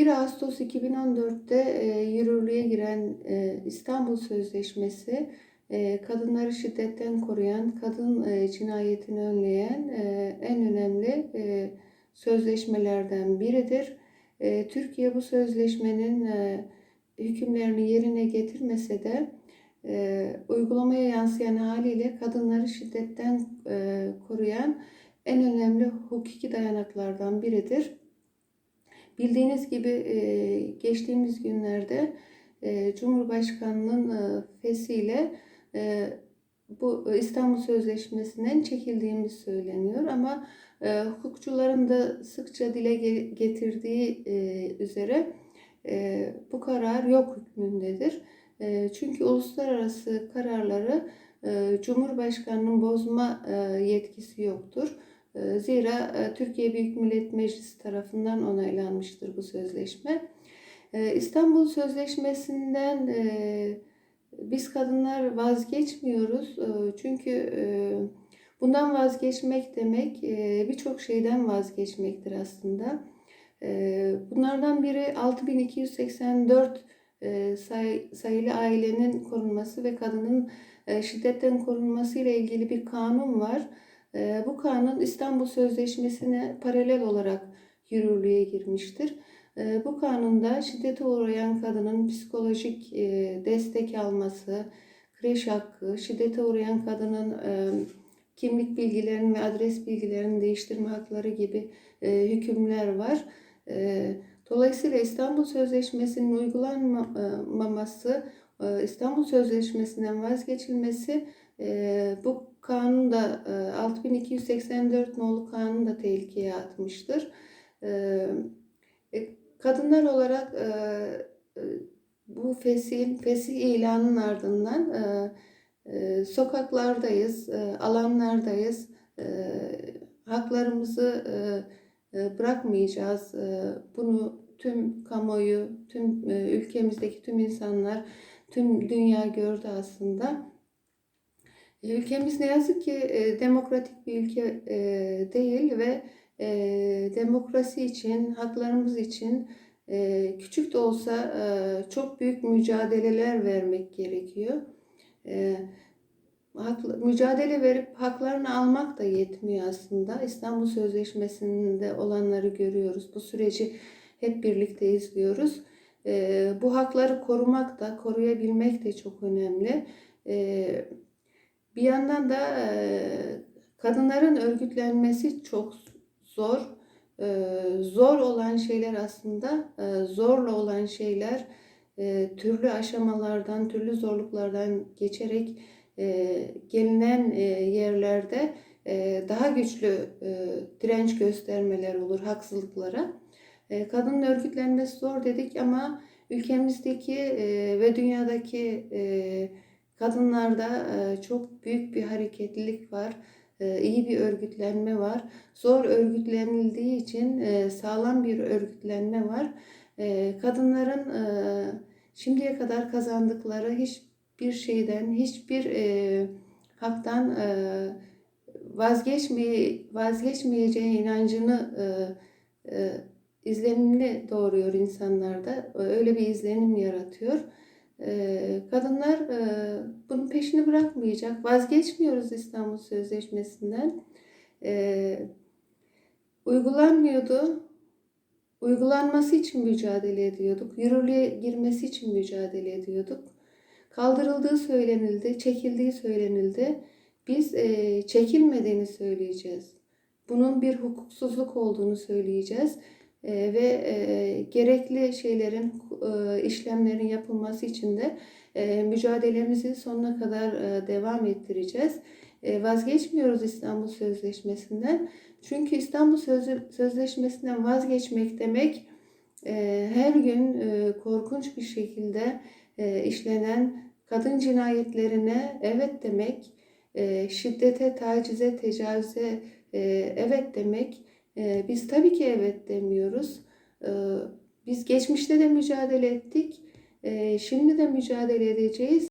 1 Ağustos 2014'te e, yürürlüğe giren e, İstanbul Sözleşmesi e, kadınları şiddetten koruyan, kadın cinayetini önleyen en önemli sözleşmelerden biridir. Türkiye bu sözleşmenin hükümlerini yerine getirmese de uygulamaya yansıyan haliyle kadınları şiddetten koruyan en önemli hukuki dayanaklardan biridir. Bildiğiniz gibi e, geçtiğimiz günlerde e, Cumhurbaşkanı'nın e, fesiyle e, bu İstanbul Sözleşmesi'nden çekildiğimiz söyleniyor ama e, hukukçuların da sıkça dile ge- getirdiği üzere bu karar yok hükmündedir. Çünkü uluslararası kararları Cumhurbaşkanı'nın bozma yetkisi yoktur. E, Zira e, Türkiye Büyük Millet Meclisi tarafından onaylanmıştır bu sözleşme. E, İstanbul Sözleşmesi'nden e, biz kadınlar vazgeçmiyoruz. E, Çünkü e, bundan vazgeçmek demek birçok şeyden vazgeçmektir aslında. Bunlardan biri 6284 e, say- sayılı ailenin korunması ve kadının şiddetten korunması ile ilgili bir kanun var. E, Bu kanun İstanbul Sözleşmesi'ne paralel olarak yürürlüğe girmiştir. E, Bu kanunda şiddete uğrayan kadının psikolojik e, destek alması, kreş hakkı, şiddete uğrayan kadının e, kimlik bilgilerini ve adres bilgilerini değiştirme hakları gibi e, hükümler var. Dolayısıyla İstanbul Sözleşmesi'nin uygulanmaması, İstanbul Sözleşmesi'nden vazgeçilmesi bu kanun da e, 6284 nolu kanun da tehlikeye atmıştır. E, e, Kadınlar olarak e, e, bu fesih, fesih ilanının ardından e, e, sokaklardayız, e, alanlardayız. E, haklarımızı e, e, bırakmayacağız. E, bunu tüm kamuoyu, tüm e, ülkemizdeki tüm insanlar, tüm dünya gördü aslında. Ülkemiz ne yazık ki e, demokratik bir ülke e, değil ve e, demokrasi için, haklarımız için e, küçük de olsa e, çok büyük mücadeleler vermek gerekiyor. E, haklı, mücadele verip haklarını almak da yetmiyor aslında. İstanbul Sözleşmesi'nde olanları görüyoruz. Bu süreci hep birlikte izliyoruz. E, bu hakları korumak da, koruyabilmek de çok önemli. E, bir yandan da kadınların örgütlenmesi çok zor. Zor olan şeyler aslında, zorla olan şeyler türlü aşamalardan, türlü zorluklardan geçerek gelinen yerlerde daha güçlü direnç göstermeler olur haksızlıklara. Kadının örgütlenmesi zor dedik ama ülkemizdeki ve dünyadaki kadınlarda e, çok büyük bir hareketlilik var. E, iyi bir örgütlenme var. Zor örgütlenildiği için e, sağlam bir örgütlenme var. Kadınların şimdiye kadar kazandıkları hiçbir şeyden, hiçbir haktan vazgeçmeye, vazgeçmeyeceği inancını izlenimli doğuruyor insanlarda. Öyle bir izlenim yaratıyor. Kadınlar bunun peşini bırakmayacak. Vazgeçmiyoruz İstanbul Sözleşmesi'nden. Uygulanmıyordu. Uygulanması için mücadele ediyorduk. Yürürlüğe girmesi için mücadele ediyorduk. Kaldırıldığı söylenildi, çekildiği söylenildi. Biz çekilmediğini söyleyeceğiz. Bunun bir hukuksuzluk olduğunu söyleyeceğiz. E, ve e, gerekli şeylerin, e, işlemlerin yapılması için de e, mücadelemizi sonuna kadar e, devam ettireceğiz. Vazgeçmiyoruz İstanbul Sözleşmesi'nden. Çünkü İstanbul Sözle- Sözleşmesi'nden vazgeçmek demek her gün korkunç bir şekilde işlenen kadın cinayetlerine evet demek, şiddete, tacize, tecavüze evet demek. E, biz tabii ki evet demiyoruz. E, biz geçmişte de mücadele ettik, e, şimdi de mücadele edeceğiz.